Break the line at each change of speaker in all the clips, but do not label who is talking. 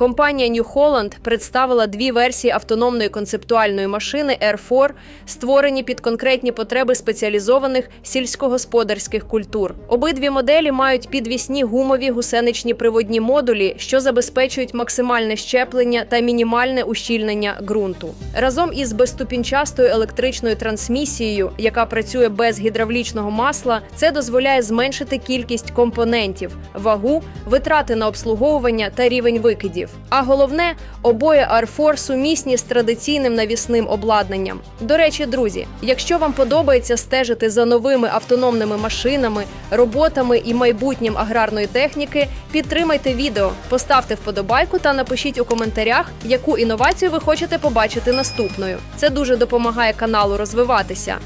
компанія New Holland представила дві версії автономної концептуальної машини R4, створені під конкретні потреби спеціалізованих сільськогосподарських культур. Обидві моделі мають підвісні гумові гусеничні приводні модулі, що забезпечують максимальне щеплення та мінімальне ущільнення ґрунту. Разом із безступінчастою електричною трансмісією, яка працює без гідравлічного масла, це дозволяє зменшити кількість компонентів, вагу, витрати на обслуговування та рівень викидів. А головне, обоє R4 сумісні з традиційним навісним обладнанням. До речі, друзі, якщо вам подобається стежити за новими автономними машинами, роботами і майбутнім аграрної техніки, підтримайте відео, поставте вподобайку та напишіть у коментарях, яку інновацію ви хочете побачити наступною. Це дуже допомагає каналу розвиватися.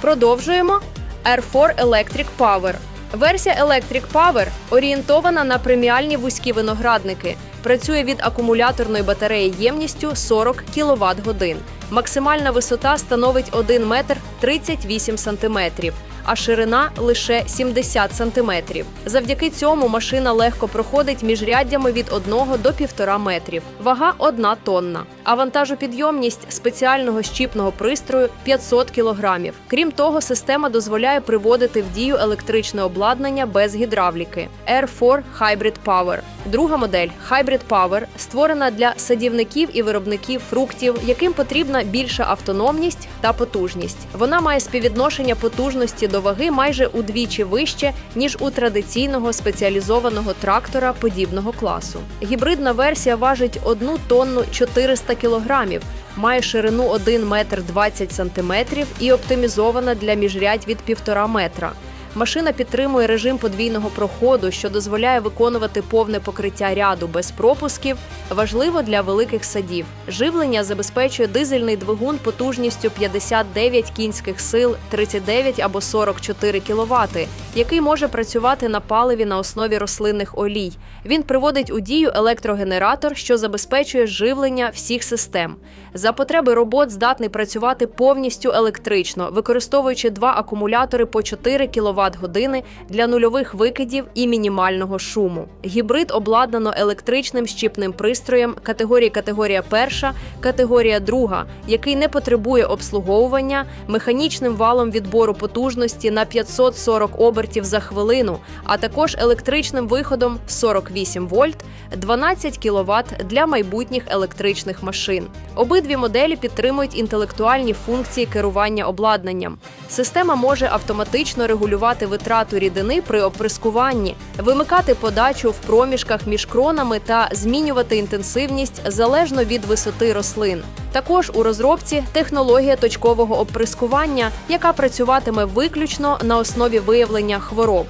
Продовжуємо. R4 Electric Power. Версія Electric Power орієнтована на преміальні вузькі виноградники. Працює від акумуляторної батареї ємністю 40 кВт годин. Максимальна висота становить 1 метр 38 сантиметрів, а ширина лише 70 сантиметрів. Завдяки цьому машина легко проходить між ряддями від 1 до 1,5 метрів. Вага 1 тонна. А вантажопідйомність спеціального щіпного пристрою 500 кілограмів. Крім того, система дозволяє приводити в дію електричне обладнання без гідравліки. R4 Hybrid Power. Друга модель Hybrid Power створена для садівників і виробників фруктів, яким потрібна більша автономність та потужність. Вона має співвідношення потужності до ваги майже удвічі вище ніж у традиційного спеціалізованого трактора подібного класу. Гібридна версія важить 1 тонну 400 кілограмів. Має ширину 1 метр 20 сантиметрів і оптимізована для міжрядь від 1,5 метра. Машина підтримує режим подвійного проходу, що дозволяє виконувати повне покриття ряду без пропусків. Важливо для великих садів. Живлення забезпечує дизельний двигун потужністю 59 кінських сил, 39 або 44 кВт, який може працювати на паливі на основі рослинних олій. Він приводить у дію електрогенератор, що забезпечує живлення всіх систем. За потреби робот здатний працювати повністю електрично, використовуючи два акумулятори по 4 кВт години для нульових викидів і мінімального шуму. Гібрид обладнано електричним щіпним пристроєм категорії категорія перша, категорія друга, який не потребує обслуговування, механічним валом відбору потужності на 540 обертів за хвилину, а також електричним виходом 48 вольт, 12 кВт для майбутніх електричних машин. Обидві моделі підтримують інтелектуальні функції керування обладнанням. Система може автоматично регулювати витрату рідини при оприскуванні, вимикати подачу в проміжках між кронами та змінювати інтенсивність залежно від висоти рослин. Також у розробці технологія точкового оприскування, яка працюватиме виключно на основі виявлення хвороб.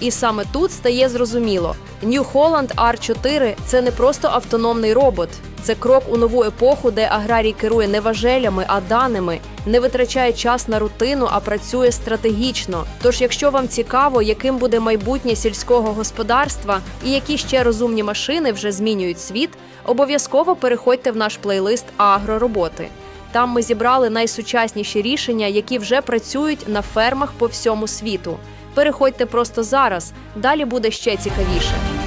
І саме тут стає зрозуміло: New Holland R4 – це не просто автономний робот, це крок у нову епоху, де аграрій керує не важелями, а даними, не витрачає час на рутину, а працює стратегічно. Тож, якщо вам цікаво, яким буде майбутнє сільського господарства і які ще розумні машини вже змінюють світ, обов'язково переходьте в наш плейлист Агророботи. Там ми зібрали найсучасніші рішення, які вже працюють на фермах по всьому світу. Переходьте просто зараз, далі буде ще цікавіше.